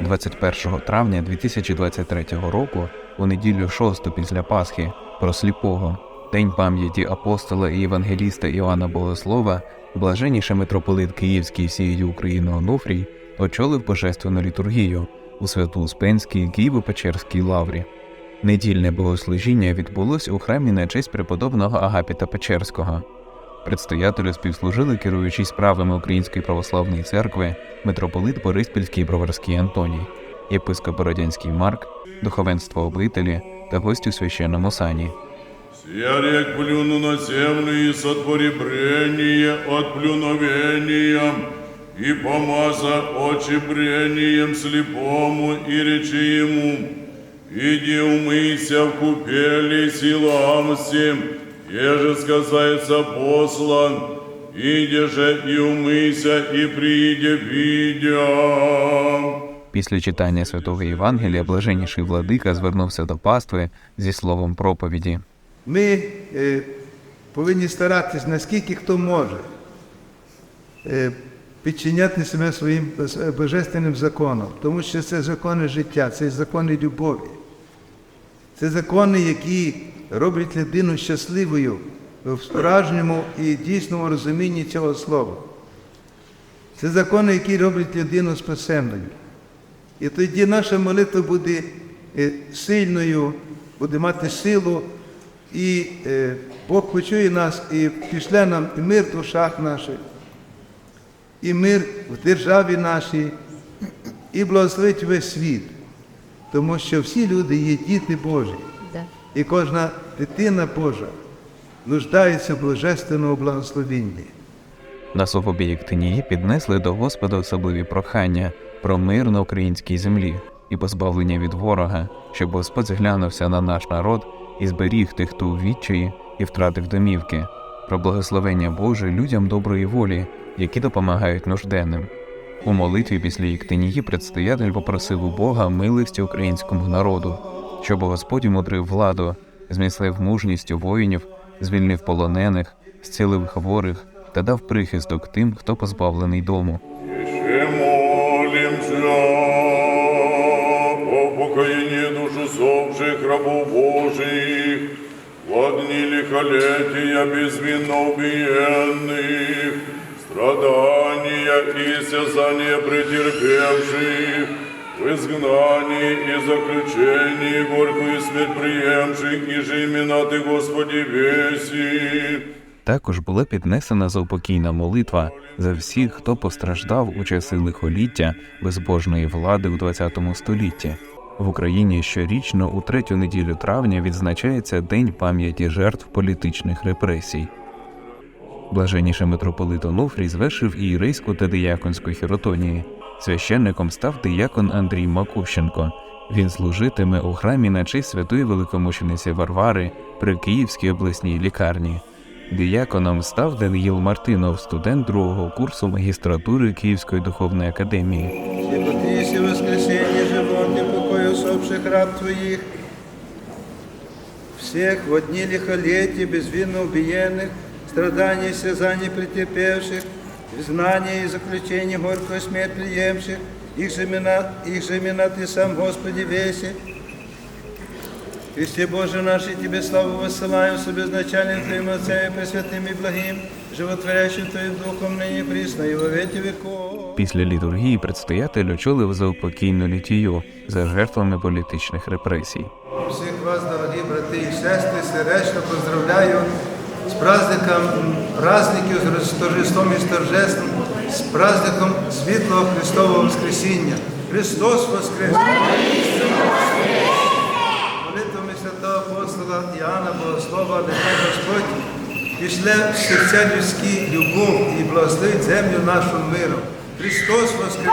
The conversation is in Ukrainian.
21 травня 2023 року, у неділю шосту після Пасхи, про сліпого, День пам'яті апостола і євангеліста Іоанна Богослова, блаженніший митрополит Київський всієї України Онуфрій очолив божественну літургію у Свято-Успенській Києво-Печерській лаврі. Недільне богослужіння відбулось у храмі на честь преподобного Агапіта Печерського. Предстоятелю співслужили керуючий справами Української православної церкви митрополит Бориспільський Броварський Антоній, єпископ Бородянський Марк, духовенство обителі та гості у священному сані. Я рек плюну на землю сотвори брение от плюновения, и помаза очи брением слепому, и речи ему, иди умыйся в купели силам всем, еже сказается послан, иди же и умыйся, и прииде видя. Після читання святого Євангелія блаженніший владика звернувся до пастви зі словом проповіді. Ми е, повинні старатись, наскільки хто може, е, підчиняти себе своїм божественним законам, тому що це закони життя, це закони любові. Це закони, які роблять людину щасливою в справжньому і дійсному розумінні цього слова. Це закони, які роблять людину спасенною. І тоді наша молитва буде е, сильною, буде мати силу, і е, Бог почує нас і пішле нам і мир в душах наших, і мир в державі нашій, і благословить весь світ, тому що всі люди є діти Божі, Да. і кожна дитина Божа нуждається в божественному благословенні. На Софобії піднесли до Господа особливі прохання про мир на українській землі і позбавлення від ворога, щоб Господь зглянувся на наш народ і зберіг тих, хто у відчаї і втратив домівки, про благословення Боже людям доброї волі, які допомагають нужденним. У молитві після Єктинії предстоятель попросив у Бога милості українському народу, щоб Господь мудрив владу, зміцнив мужність у воїнів, звільнив полонених, зцілив хворих та дав прихисток тим, хто позбавлений дому. Еще молимся о покоении душ усопших рабов Божиих, в одни лихолетия безвинно убиенных, страдания и стязания претерпевших, в изгнании и заключении горькую смерть приемших, и же имена Ты, Господи, веси. Також була піднесена заупокійна молитва за всіх, хто постраждав у часи лихоліття безбожної влади у ХХ столітті. В Україні щорічно у третю неділю травня відзначається День пам'яті жертв політичних репресій. Блаженніший митрополит Онуфрій звершив ієрейську та дияконську хіротонії. Священником став диякон Андрій Макущенко. Він служитиме у храмі на честь святої великомучениці Варвари при Київській обласній лікарні. Діяконом став Даниїл Мартинов, студент другого курсу магістратури Київської духовної академії. Сі воскресенье живот и покой усопших раб Твоих, всех в одни лихолетия безвинно убиенных, страданий и стязаний претерпевших, изгнания и заключения горькую смерть приемших, их же имена, их же имена Ты сам, Господи, веси. Христе Боже наш, и Тебе славу высылаем с безначальным Твоим Отцем и Пресвятым и благим, животворящим Твоїм Духом нині прісно і во віки віков. Після літургії предстоятель очолив заупокійну літію за жертвами політичних репресій. Всіх вас, дорогі брати і сестри, сердечно поздравляю з праздником праздників з торжеством і з торжеством, з праздником світлого Христового Воскресіння. Христос Воскрес! Молитвами святого апостола Іоанна Богослова, нехай Господь пішле в серця людські любов і благословить землю нашу миром. Христос Воскрес!